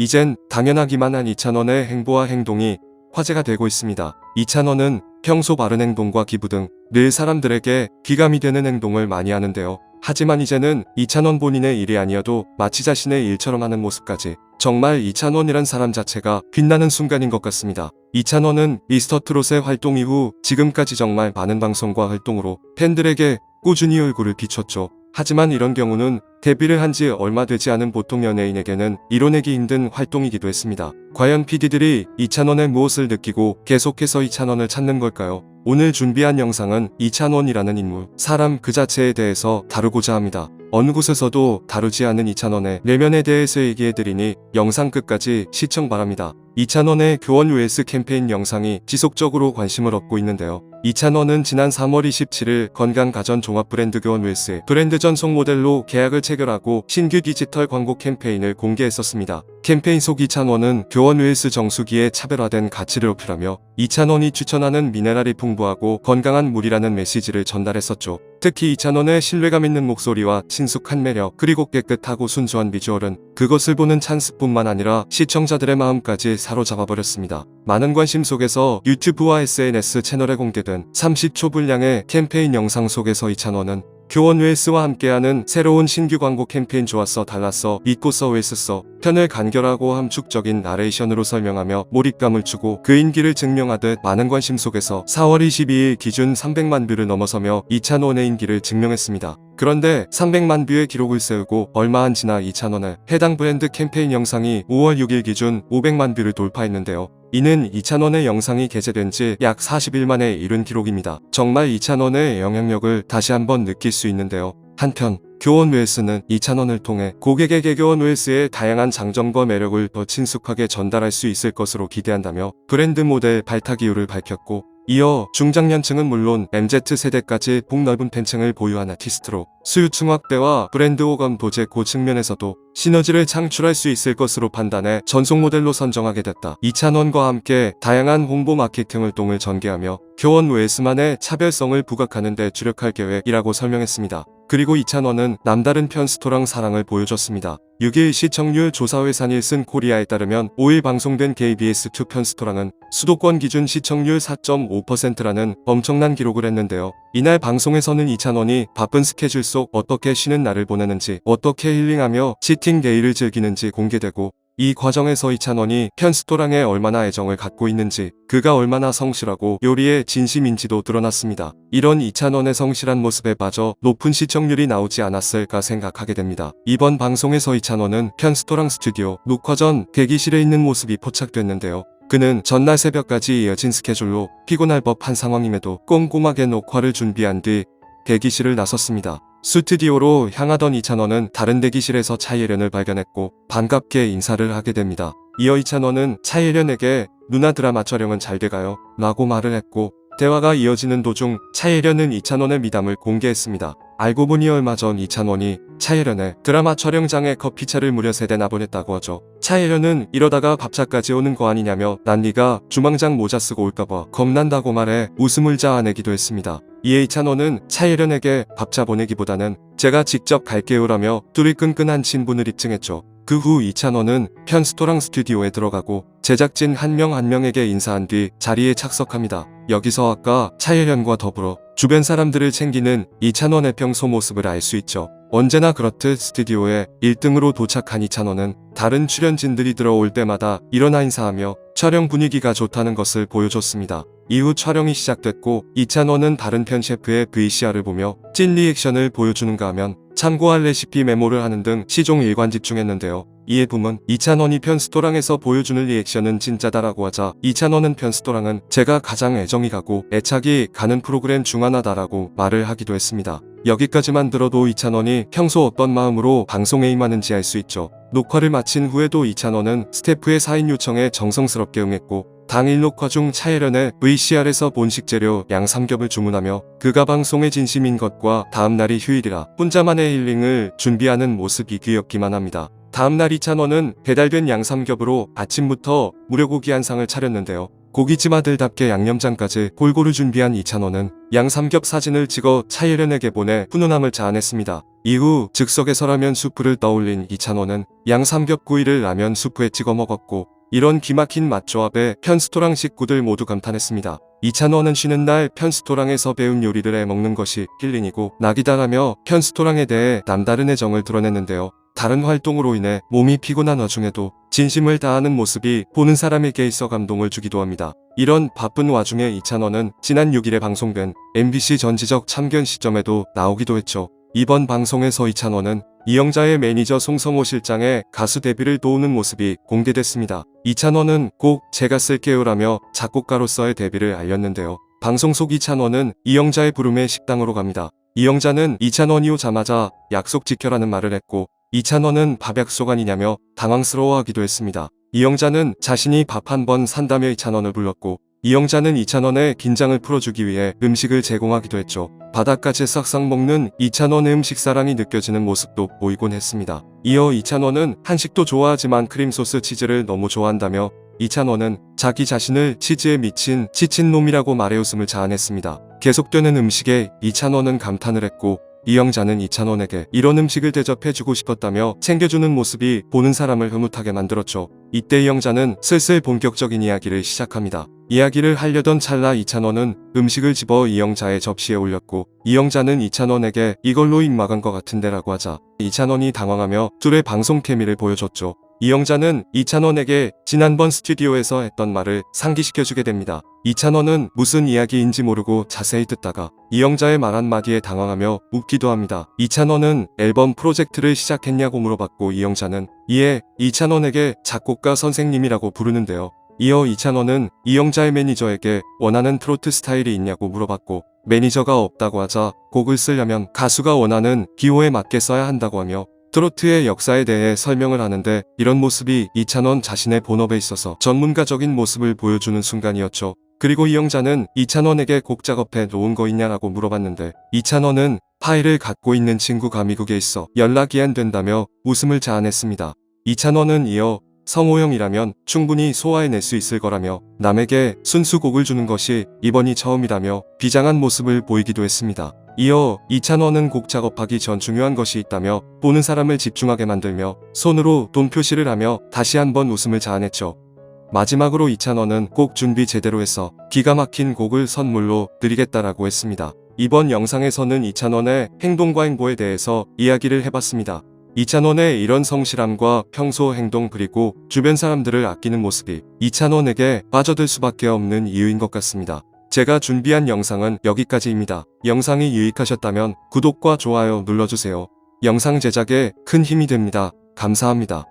이젠 당연하기만 한 이찬원의 행보와 행동이 화제가 되고 있습니다. 이찬원은 평소 바른 행동과 기부 등 늘 사람들에게 귀감이 되는 행동을 많이 하는데요. 하지만 이제는 이찬원 본인의 일이 아니어도 마치 자신의 일처럼 하는 모습까지 정말 이찬원이란 사람 자체가 빛나는 순간인 것 같습니다. 이찬원은 미스터 트롯의 활동 이후 지금까지 정말 많은 방송과 활동으로 팬들에게 꾸준히 얼굴을 비췄죠. 하지만 이런 경우는 데뷔를 한 지 얼마 되지 않은 보통 연예인에게는 이뤄내기 힘든 활동이기도 했습니다. 과연 PD들이 이찬원의 무엇을 느끼고 계속해서 이찬원을 찾는 걸까요? 오늘 준비한 영상은 이찬원이라는 인물, 사람 그 자체에 대해서 다루고자 합니다. 어느 곳에서도 다루지 않은 이찬원의 내면에 대해서 얘기해드리니 영상 끝까지 시청 바랍니다. 이찬원의 교원 US 캠페인 영상이 지속적으로 관심을 얻고 있는데요. 이찬원은 지난 3월 27일 건강가전 종합 브랜드 교원 US 브랜드 전속 모델로 계약을 체결하고 신규 디지털 광고 캠페인을 공개했었습니다. 캠페인 속 이찬원은 교원 US 정수기의 차별화된 가치를 어필하며 이찬원이 추천하는 미네랄이 풍부하고 건강한 물이라는 메시지를 전달했었죠. 특히 이찬원의 신뢰감 있는 목소리와 친숙한 매력 그리고 깨끗하고 순수한 비주얼은 그것을 보는 찬스뿐만 아니라 시청자들의 마음까지 사로잡아 버렸습니다. 많은 관심 속에서 유튜브와 SNS 채널에 공개된 30초 분량의 캠페인 영상 속에서 이찬원은 교원 웨스와 함께하는 새로운 신규 광고 캠페인 좋았어 달랐어 믿고서 웨스써 편을 간결하고 함축적인 나레이션으로 설명하며 몰입감을 주고 그 인기를 증명하듯 많은 관심 속에서 4월 22일 기준 300만 뷰를 넘어서며 이찬원의 인기를 증명했습니다. 그런데 300만 뷰의 기록을 세우고 얼마 안 지나 이찬원의 해당 브랜드 캠페인 영상이 5월 6일 기준 500만 뷰를 돌파했는데요. 이는 이찬원의 영상이 게재된 지 약 40일 만에 이룬 기록입니다. 정말 이찬원의 영향력을 다시 한번 느낄 수 있는데요. 한편 교원 웨스는 이찬원을 통해 고객에게 교원 웨스의 다양한 장점과 매력을 더 친숙하게 전달할 수 있을 것으로 기대한다며 브랜드 모델 발탁 이유를 밝혔고 이어 중장년층은 물론 MZ세대까지 폭넓은 팬층을 보유한 아티스트로 수요층 확대와 브랜드 호감 도제 고 측면에서도 시너지를 창출할 수 있을 것으로 판단해 전속 모델로 선정하게 됐다. 이찬원과 함께 다양한 홍보 마케팅 활동을 전개하며 교원 웨스만의 차별성을 부각하는 데 주력할 계획이라고 설명했습니다. 그리고 이찬원은 남다른 편스토랑 사랑을 보여줬습니다. 6일 시청률 조사회사 닐슨 코리아에 따르면 5일 방송된 KBS2 편스토랑은 수도권 기준 시청률 4.5%라는 엄청난 기록을 했는데요. 이날 방송에서는 이찬원이 바쁜 스케줄 속 어떻게 쉬는 날을 보내는지 어떻게 힐링하며 치팅 데이를 즐기는지 공개되고 이 과정에서 이찬원이 편스토랑에 얼마나 애정을 갖고 있는지 그가 얼마나 성실하고 요리에 진심인지도 드러났습니다. 이런 이찬원의 성실한 모습에 빠져 높은 시청률이 나오지 않았을까 생각하게 됩니다. 이번 방송에서 이찬원은 편스토랑 스튜디오 녹화 전 대기실에 있는 모습이 포착됐는데요. 그는 전날 새벽까지 이어진 스케줄로 피곤할 법한 상황임에도 꼼꼼하게 녹화를 준비한 뒤 대기실을 나섰습니다. 스튜디오로 향하던 이찬원은 다른 대기실에서 차예련을 발견했고 반갑게 인사를 하게 됩니다. 이어 이찬원은 차예련에게 누나 드라마 촬영은 잘 돼가요? 라고 말을 했고 대화가 이어지는 도중 차예련은 이찬원의 미담을 공개했습니다. 알고 보니 얼마 전 이찬원이 차예련의 드라마 촬영장에 커피차를 무려 세대 나 보냈다고 하죠. 차예련은 이러다가 밥차까지 오는 거 아니냐며 난 네가 주망장 모자 쓰고 올까봐 겁난다고 말해 웃음을 자아내기도 했습니다. 이에 이찬원은 차예련에게 밥차 보내기보다는 제가 직접 갈게요라며 둘이 끈끈한 친분을 입증했죠. 그 후 이찬원은 편스토랑 스튜디오에 들어가고 제작진 한 명한 명에게 인사한 뒤 자리에 착석합니다. 여기서 아까 차예련과 더불어 주변 사람들을 챙기는 이찬원의 평소 모습을 알 수 있죠. 언제나 그렇듯 스튜디오에 1등으로 도착한 이찬원은 다른 출연진들이 들어올 때마다 일어나 인사하며 촬영 분위기가 좋다는 것을 보여줬습니다. 이후 촬영이 시작됐고 이찬원은 다른 편 셰프의 VCR을 보며 찐 리액션을 보여주는가 하면 참고할 레시피 메모를 하는 등 시종 일관 집중했는데요. 이에 붐은 이찬원이 편스토랑에서 보여주는 리액션은 진짜다라고 하자 이찬원은 편스토랑은 제가 가장 애정이 가고 애착이 가는 프로그램 중 하나다라고 말을 하기도 했습니다. 여기까지만 들어도 이찬원이 평소 어떤 마음으로 방송에 임하는지 알 수 있죠. 녹화를 마친 후에도 이찬원은 스태프의 사인 요청에 정성스럽게 응했고 당일 녹화 중 차예련의 VCR에서 본식 재료 양삼겹을 주문하며 그가 방송에 진심인 것과 다음날이 휴일이라 혼자만의 힐링을 준비하는 모습이 귀엽기만 합니다. 다음날 이찬원은 배달된 양삼겹으로 아침부터 무료고기 한 상을 차렸는데요. 고깃집 아들답게 양념장까지 골고루 준비한 이찬원은 양삼겹 사진을 찍어 차예련에게 보내 훈훈함을 자아냈습니다. 이후 즉석에서 라면 수프를 떠올린 이찬원은 양삼겹 구이를 라면 수프에 찍어 먹었고 이런 기막힌 맛조합에 편스토랑 식구들 모두 감탄했습니다. 이찬원은 쉬는 날 편스토랑에서 배운 요리를 해 먹는 것이 힐링이고 낙이다라며 편스토랑에 대해 남다른 애정을 드러냈는데요. 다른 활동으로 인해 몸이 피곤한 와중에도 진심을 다하는 모습이 보는 사람에게 있어 감동을 주기도 합니다. 이런 바쁜 와중에 이찬원은 지난 6일에 방송된 MBC 전지적 참견 시점에도 나오기도 했죠. 이번 방송에서 이찬원은 이영자의 매니저 송성호 실장의 가수 데뷔를 도우는 모습이 공개됐습니다. 이찬원은 꼭 제가 쓸게요라며 작곡가로서의 데뷔를 알렸는데요. 방송 속 이찬원은 이영자의 부름에 식당으로 갑니다. 이영자는 이찬원이 오자마자 약속 지켜라는 말을 했고 이찬원은 밥 약속 아니냐며 당황스러워하기도 했습니다. 이영자는 자신이 밥 한 번 산다며 이찬원을 불렀고 이영자는 이찬원의 긴장을 풀어주기 위해 음식을 제공하기도 했죠. 바닥까지 싹싹 먹는 이찬원의 음식 사랑이 느껴지는 모습도 보이곤 했습니다. 이어 이찬원은 한식도 좋아하지만 크림소스 치즈를 너무 좋아한다며 이찬원은 자기 자신을 치즈에 미친 치친놈이라고 말해 웃음을 자아냈습니다. 계속되는 음식에 이찬원은 감탄을 했고 이영자는 이찬원에게 이런 음식을 대접해주고 싶었다며 챙겨주는 모습이 보는 사람을 흐뭇하게 만들었죠. 이때 이영자는 슬슬 본격적인 이야기를 시작합니다. 이야기를 하려던 찰나 이찬원은 음식을 집어 이영자의 접시에 올렸고 이영자는 이찬원에게 이걸로 입막한 것 같은데 라고 하자 이찬원이 당황하며 둘의 방송 케미를 보여줬죠. 이영자는 이찬원에게 지난번 스튜디오에서 했던 말을 상기시켜주게 됩니다. 이찬원은 무슨 이야기인지 모르고 자세히 듣다가 이영자의 말 한마디에 당황하며 웃기도 합니다. 이찬원은 앨범 프로젝트를 시작했냐고 물어봤고 이영자는 이에 이찬원에게 작곡가 선생님이라고 부르는데요. 이어 이찬원은 이영자의 매니저에게 원하는 트로트 스타일이 있냐고 물어봤고 매니저가 없다고 하자 곡을 쓰려면 가수가 원하는 기호에 맞게 써야 한다고 하며 트로트의 역사에 대해 설명을 하는데 이런 모습이 이찬원 자신의 본업에 있어서 전문가적인 모습을 보여주는 순간이었죠. 그리고 이영자는 이찬원에게 곡 작업해 놓은 거 있냐라고 물어봤는데 이찬원은 파일을 갖고 있는 친구가 미국에 있어 연락이 안 된다며 웃음을 자아냈습니다. 이찬원은 이어 성호형이라면 충분히 소화해낼 수 있을 거라며 남에게 순수 곡을 주는 것이 이번이 처음이라며 비장한 모습을 보이기도 했습니다. 이어 이찬원은 곡 작업하기 전 중요한 것이 있다며 보는 사람을 집중하게 만들며 손으로 돈 표시를 하며 다시 한번 웃음을 자아냈죠. 마지막으로 이찬원은 곡 준비 제대로 해서 기가 막힌 곡을 선물로 드리겠다라고 했습니다. 이번 영상에서는 이찬원의 행동과 행보에 대해서 이야기를 해봤습니다. 이찬원의 이런 성실함과 평소 행동 그리고 주변 사람들을 아끼는 모습이 이찬원에게 빠져들 수밖에 없는 이유인 것 같습니다. 제가 준비한 영상은 여기까지입니다. 영상이 유익하셨다면 구독과 좋아요 눌러주세요. 영상 제작에 큰 힘이 됩니다. 감사합니다.